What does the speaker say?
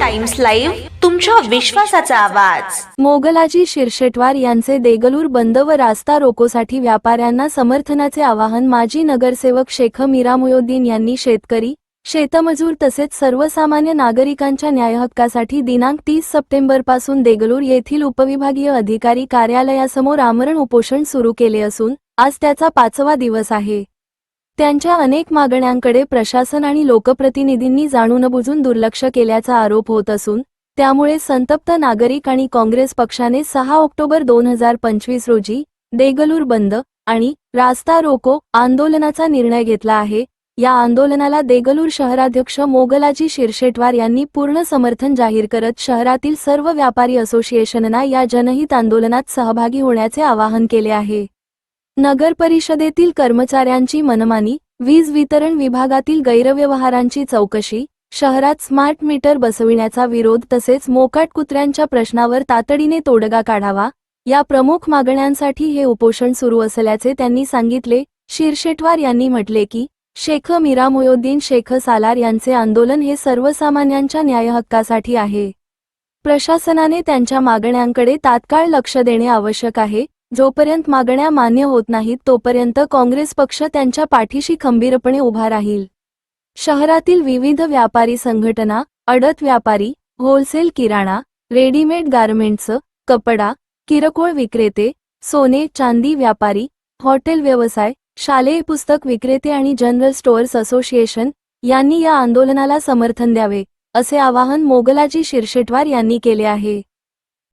Times live तुमच्या विश्वासाचा आवाज. मोगलाजी शिरशेटवार यांचे देगलूर बंद व रास्ता रोकोसाठी व्यापाऱ्यांना समर्थनाचे आवाहन माजी नगरसेवक शेख मिरामुयोद्दीन यांनी शेतकरी शेतमजूर तसेच सर्वसामान्य नागरिकांच्या न्यायहक्कासाठी दिनांक तीस सप्टेंबरपासून देगलूर येथील उपविभागीय अधिकारी कार्यालयासमोर आमरण उपोषण सुरू केले असून आज त्याचा पाचवा दिवस आहे. त्यांच्या अनेक मागण्यांकडे प्रशासन आणि लोकप्रतिनिधींनी जाणून बुजून दुर्लक्ष केल्याचा आरोप होत असून त्यामुळे संतप्त नागरिक आणि काँग्रेस पक्षाने सहा ऑक्टोबर दोन हजार पंचवीस रोजी देगलूर बंद आणि रास्ता रोको आंदोलनाचा निर्णय घेतला आहे. या आंदोलनाला देगलूर शहराध्यक्ष मोगलाजी शिरशेटवार यांनी पूर्ण समर्थन जाहीर करत शहरातील सर्व व्यापारी असोसिएशनना या जनहित आंदोलनात सहभागी होण्याचे आवाहन केले आहे. नगर परिषदेतील कर्मचाऱ्यांची मनमानी वीज वितरण विभागातील गैरव्यवहारांची चौकशी शहरात स्मार्ट मीटर बसविण्याचा विरोध तसेच मोकाट कुत्र्यांच्या प्रश्नावर तातडीने तोडगा काढावा या प्रमुख मागण्यांसाठी हे उपोषण सुरू असल्याचे त्यांनी सांगितले. शिरशेटवार यांनी म्हटले की शेख मिरामुयोद्दीन शेख सालार यांचे आंदोलन हे सर्वसामान्यांच्या न्यायहक्कासाठी आहे. प्रशासनाने त्यांच्या मागण्यांकडे तात्काळ लक्ष देणे आवश्यक आहे. जोपर्यंत मागण्या मान्य होत नाहीत तोपर्यंत काँग्रेस पक्ष त्यांच्या पाठीशी खंबीरपणे उभा राहील. शहरातील विविध व्यापारी संघटना अडत व्यापारी होलसेल किराणा रेडीमेड गारमेंट्स कपडा किरकोळ विक्रेते सोने चांदी व्यापारी हॉटेल व्यवसाय शालेय पुस्तक विक्रेते आणि जनरल स्टोअर्स असोसिएशन यांनी या आंदोलनाला समर्थन द्यावे असे आवाहन मोगलाजी शिरशेटवार यांनी केले आहे.